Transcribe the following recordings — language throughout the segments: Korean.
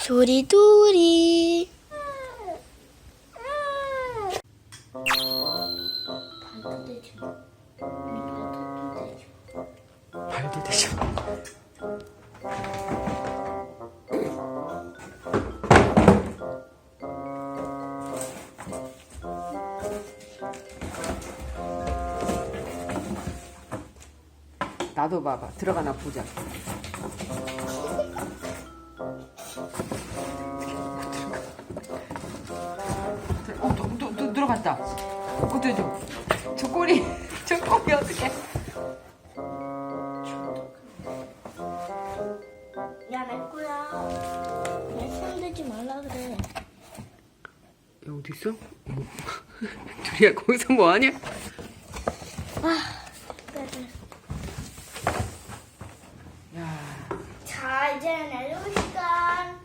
소리돌이 발도 대지 마. 대지 마. 발도 되죠. 나도 봐봐. 들어가나 보자. 들어갔다. 어때, 저, 저 꼬리, 저 꼬리 어떻게? 야, 내 거야. 내 손 대지 말라 그래. 야, 어디 있어? 어머. 둘이야, 거기서 뭐 하냐? 그래. 야, 자, 이제 시간.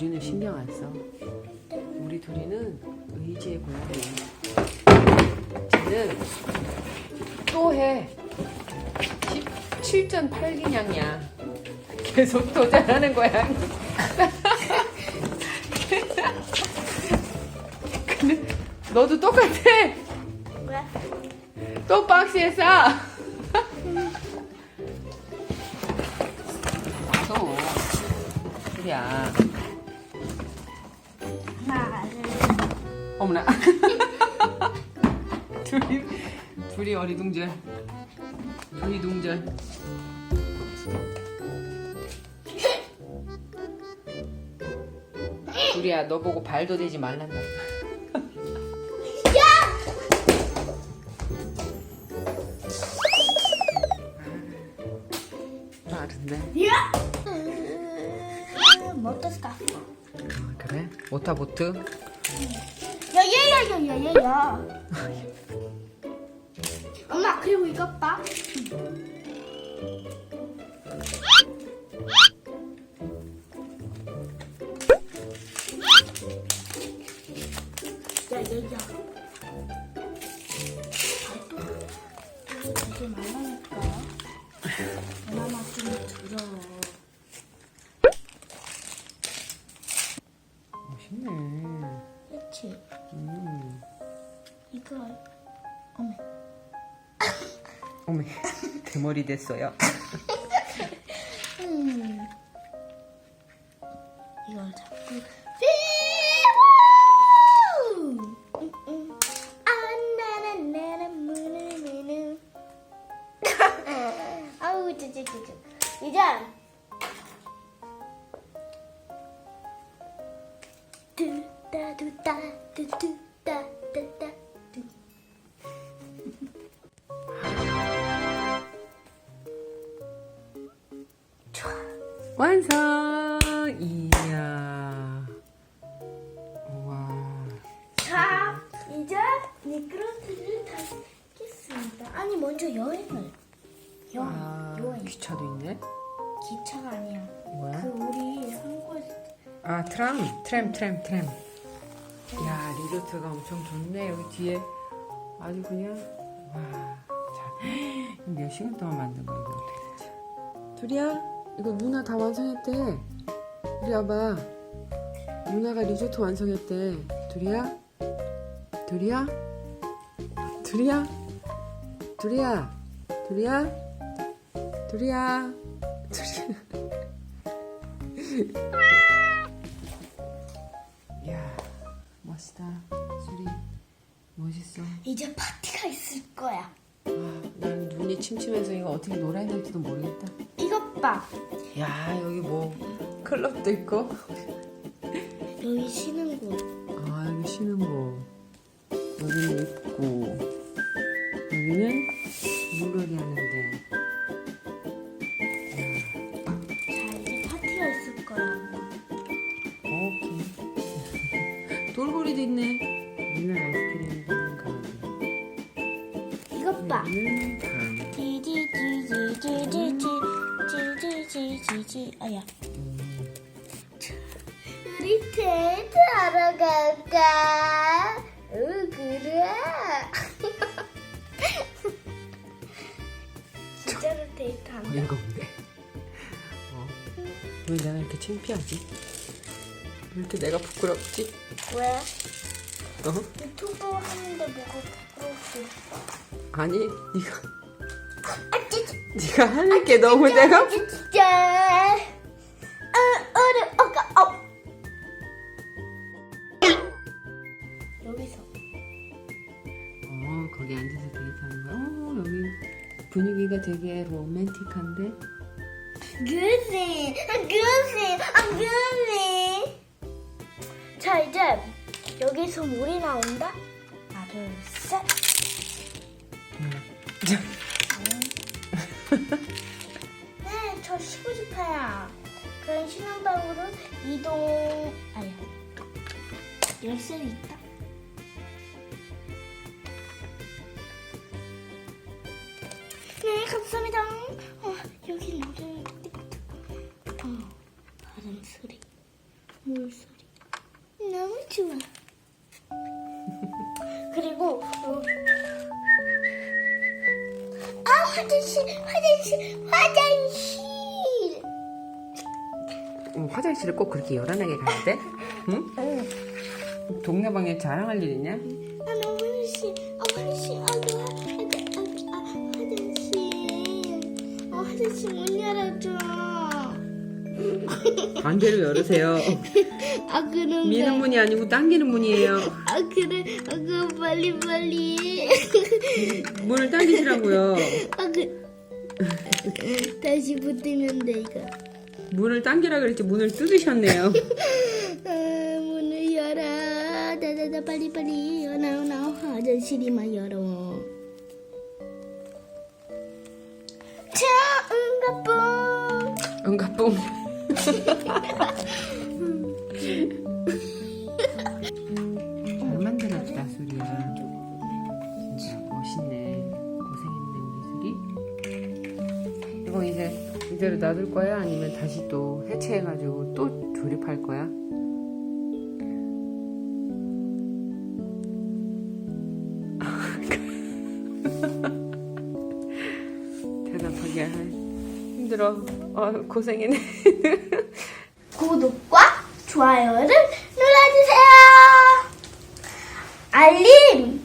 둘이는 신경 안 써. 우리 둘이는 의지의 공동이야. 쟤는 또 해. 17전 8기냥이야. 계속 도전하는 거야. 근데 너도 똑같아. 왜? 또 박스에 싸. 또. 그래야. 하나, 어머나. 둘이 둘이 어리둥절. 둘이 동절. 둘이야 너 보고 발도 대지 말란다. 빠른데. 야! 음, 못했어. 아, 그래? 모타보트? 야야야야야야야. 엄마 그리고 이것 봐. 야야야. 되게 말라 음. 이거 어메. 어메 대머리 됐어요. 음. 이걸 잡고 휘우! 음, 음. 아, 무느무느. 아우 찌찌찌찌 이제 두따 두따 두두따 따따 두 완성! 이야. 와. 자, 이제 미끄러트를 타겠습니다. 아니 먼저 여행을. 여행, 아, 여행. 기차도 있네. 기차가 아니야. 뭐야? 그 우리 한국에서 아, 트람. 트램, 트램, 트램. 야, 리조트가 엄청 좋네. 여기 뒤에 아주 그냥 와. 자, 몇 시간 동안 만든 거야, 이거 되지? 둘이야, 이거 누나 다 완성했대. 이리 와봐. 누나가 리조트 완성했대. 둘이야? 둘이야? 둘이야? 둘이야? 둘이야? 둘이야? 둘이야? 이야, 멋있다. 수리, 멋있어. 이제 파티가 있을 거야. 아, 난 눈이 침침해서 이거 어떻게 놀아야 될지도 모르겠다. 이것 봐. 야, 여기 뭐 클럽도 있고. 여기 쉬는 곳. 아, 여기 쉬는 거. 여기는 있고. 여기는 물놀이 하는데. 돌고리도 있네. 미나 아이스크림 먹는 가게. 이것 봐. 여기는 방. 지지지지지지지지지지지 아야. 우리 데이트 하러 갈까? 응 그래. 창피한데. 어이가 없네. 어. 왜 내가 이렇게 창피하지? 왜 이렇게 내가 부끄럽지? 왜? 어? 유튜브 하는데 뭐가 부끄럽지? 아니, 네가 아, 진짜. 네가 하는 게 너무 내가 부- 진짜. 어, 어려, 어가, 어. 여기서. 어, 거기 앉아서 데이트하는 거야. 어, 여기 분위기가 되게 로맨틱한데. 그지, 아, 그지, 아, 그지. 자, 이제 여기서 물이 나온다. 하나, 둘, 셋. 네, 저 쉬고 싶어요. 그럼 쉬는 방으로 이동. 아니, 열쇠 있다. 네, 감사합니다. 어, 여기 노래 어, 바람 소리, 물 소리 좋아. 그리고 어, 아 화장실, 화장실, 화장실. 어, 화장실을 꼭 그렇게 열한하게 가야 돼? 응? 응. 동네방에 자랑할 일 있냐? 아, 나 화장실, 아 화장실, 아, 그 화, 아, 아, 아, 화장실, 아 화장실 문 열어줘. 반대로 열으세요. 아 그런가? 미는 문이 아니고 당기는 문이에요. 아 그래, 아그 빨리 빨리. 문을 당기시라고요. 아 그. 다시 붙으면 돼 이거. 문을 당기라 그랬지 문을 뜯으셨네요. 아, 문을 열어. 다다다 빨리 빨리. 나와 나와 화장실이만 열어. 자, 응가뽕. 응가뽕. 잘 만들었다 수리야. 진짜 멋있네. 고생했네 우리 수리. 이거 이제 이대로 놔둘 거야? 아니면 다시 또 해체해가지고 또 조립할 거야? 힘들어. 어, 고생이네. 구독과 좋아요를 눌러주세요. 알림